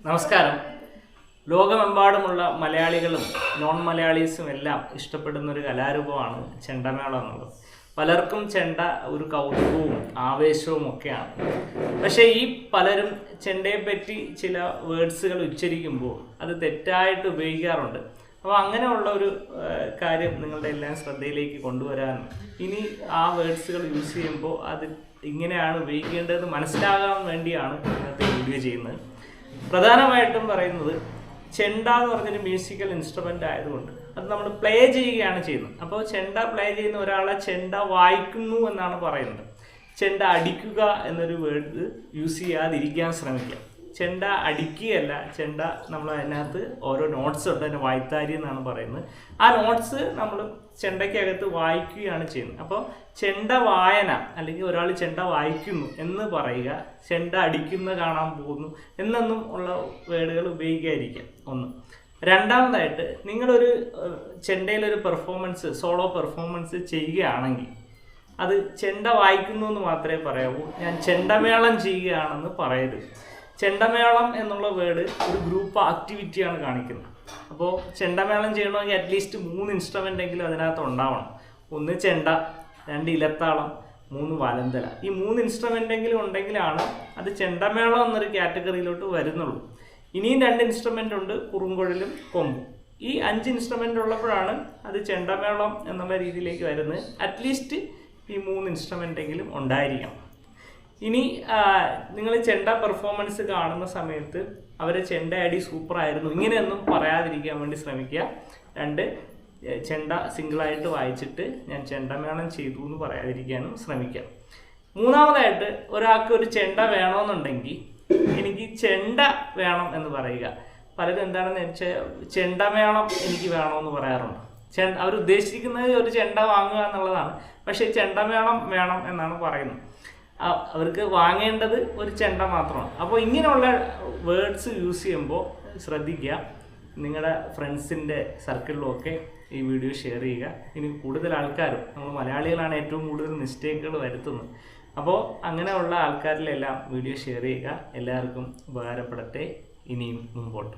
നമസ്കാരം. ലോകമെമ്പാടുമുള്ള മലയാളികളും നോൺ മലയാളീസും എല്ലാം ഇഷ്ടപ്പെടുന്ന ഒരു കലാരൂപമാണ് ചെണ്ടമേളം എന്നുള്ളത്. പലർക്കും ചെണ്ട ഒരു കൗതുകവും ആവേശവും ഒക്കെയാണ്. പക്ഷേ ഈ പലരും ചെണ്ടയെ പറ്റി ചില വേർഡ്സുകൾ ഉച്ചരിക്കുമ്പോൾ അത് തെറ്റായിട്ട് ഉപയോഗിക്കാറുണ്ട്. അപ്പോൾ അങ്ങനെയുള്ള ഒരു കാര്യം നിങ്ങളുടെ എല്ലാം ശ്രദ്ധയിലേക്ക് കൊണ്ടുവരാൻ ഇനി ആ വേർഡ്സുകൾ യൂസ് ചെയ്യുമ്പോൾ അത് ഇങ്ങനെയാണ് ഉപയോഗിക്കേണ്ടതെന്ന് മനസ്സിലാകാൻ വേണ്ടിയാണ് ഇന്നത്തെ വീഡിയോ ചെയ്യുന്നത്. പ്രധാനമായിട്ടും പറയുന്നത് ചെണ്ട എന്ന് പറഞ്ഞൊരു മ്യൂസിക്കൽ ഇൻസ്ട്രുമെന്റ് ആയതുകൊണ്ട് അത് നമ്മൾ പ്ലേ ചെയ്യുകയാണ് ചെയ്യുന്നത്. അപ്പോൾ ചെണ്ട പ്ലേ ചെയ്യുന്ന ഒരാളെ ചെണ്ട വായിക്കുന്നു എന്നാണ് പറയുന്നത്. ചെണ്ട അടിക്കുക എന്നൊരു വേർഡ് യൂസ് ചെയ്യാതിരിക്കാൻ ശ്രമിക്കുക. ചെണ്ട അടിക്കുകയല്ല ചെണ്ട നമ്മൾ അതിനകത്ത് ഓരോ നോട്ട്സ് ഉണ്ട് അതിന് വായ്ത്താരി എന്നാണ് പറയുന്നത്. ആ നോട്ട്സ് നമ്മൾ ചെണ്ടയ്ക്കകത്ത് വായിക്കുകയാണ് ചെയ്യുന്നത്. അപ്പോൾ ചെണ്ട വായന അല്ലെങ്കിൽ ഒരാൾ ചെണ്ട വായിക്കുന്നു എന്ന് പറയുക ചെണ്ട അടിക്കുന്ന കാണാൻ പോകുന്നു എന്നൊന്നും ഉള്ള വേർഡുകൾ ഉപയോഗിക്കാതിരിക്കാം. ഒന്ന്. രണ്ടാമതായിട്ട് നിങ്ങളൊരു ചെണ്ടയിലൊരു പെർഫോമൻസ് സോളോ പെർഫോമൻസ് ചെയ്യുകയാണെങ്കിൽ അത് ചെണ്ട വായിക്കുന്നു എന്ന് മാത്രമേ പറയാവൂ. ഞാൻ ചെണ്ടമേളം ചെയ്യുകയാണെന്ന് പറയരുത്. ചെണ്ടമേളം എന്നുള്ള വേർഡ് ഒരു ഗ്രൂപ്പ് ആക്ടിവിറ്റിയാണ് കാണിക്കുന്നത്. അപ്പോൾ ചെണ്ടമേളം ചെയ്യണമെങ്കിൽ അറ്റ്ലീസ്റ്റ് മൂന്ന് ഇൻസ്ട്രുമെന്റ് എങ്കിലും അതിനകത്ത് ഉണ്ടാവണം. ഒന്ന് ചെണ്ട രണ്ട് ഇലത്താളം മൂന്ന് വലന്തല. ഈ മൂന്ന് ഇൻസ്ട്രുമെന്റ് എങ്കിലും ഉണ്ടെങ്കിലാണ് അത് ചെണ്ടമേളം എന്നൊരു കാറ്റഗറിയിലോട്ട് വരുന്നുള്ളൂ. ഇനിയും രണ്ട് ഇൻസ്ട്രുമെന്റ് ഉണ്ട് കുറുങ്കുഴലും കൊമ്പും. ഈ അഞ്ച് ഇൻസ്ട്രുമെന്റ് ഉള്ളപ്പോഴാണ് അത് ചെണ്ടമേളം എന്നുള്ള രീതിയിലേക്ക് വരുന്നത്. അറ്റ്ലീസ്റ്റ് ഈ മൂന്ന് ഇൻസ്ട്രുമെന്റ് എങ്കിലും ഉണ്ടായിരിക്കണം. ഇനി നിങ്ങൾ ചെണ്ട പെർഫോമൻസ് കാണുന്ന സമയത്ത് അവരെ ചെണ്ട സൂപ്പർ ആയിരുന്നു. ഇങ്ങനെയൊന്നും പറയാതിരിക്കാൻ വേണ്ടി ശ്രമിക്കുക. രണ്ട് ചെണ്ട സിംഗിളായിട്ട് വായിച്ചിട്ട് ഞാൻ ചെണ്ടമേളം ചെയ്തു എന്ന് പറയാതിരിക്കാനും ശ്രമിക്കാം. മൂന്നാമതായിട്ട് ഒരാൾക്ക് ഒരു ചെണ്ട വേണമെന്നുണ്ടെങ്കിൽ എനിക്ക് ചെണ്ട വേണം എന്ന് പറയുക. പലരും എന്താണെന്ന് വെച്ചാൽ ചെണ്ടമേളം എനിക്ക് വേണമെന്ന് പറയാറുണ്ട്. ചെണ്ട അവർ ഉദ്ദേശിക്കുന്നത് ഒരു ചെണ്ട വാങ്ങുക എന്നുള്ളതാണ്. പക്ഷേ ചെണ്ടമേളം വേണം എന്നാണ് പറയുന്നത്. അവർക്ക് വാങ്ങേണ്ടത് ഒരു ചെണ്ട മാത്രമാണ്. അപ്പോൾ ഇങ്ങനെയുള്ള വേർഡ്സ് യൂസ് ചെയ്യുമ്പോൾ ശ്രദ്ധിക്കുക. നിങ്ങളുടെ ഫ്രണ്ട്സിന്റെ സർക്കിളിലുമൊക്കെ ഈ വീഡിയോ ഷെയർ ചെയ്യുക. ഇനി കൂടുതൽ ആൾക്കാരും നമ്മൾ മലയാളികളാണ് ഏറ്റവും കൂടുതൽ മിസ്റ്റേക്കുകൾ വരുത്തുന്നത്. അപ്പോൾ അങ്ങനെയുള്ള ആൾക്കാരിലെല്ലാം വീഡിയോ ഷെയർ ചെയ്യുക. എല്ലാവർക്കും ഉപകാരപ്പെടട്ടെ. ഇനിയും മുമ്പോട്ട്.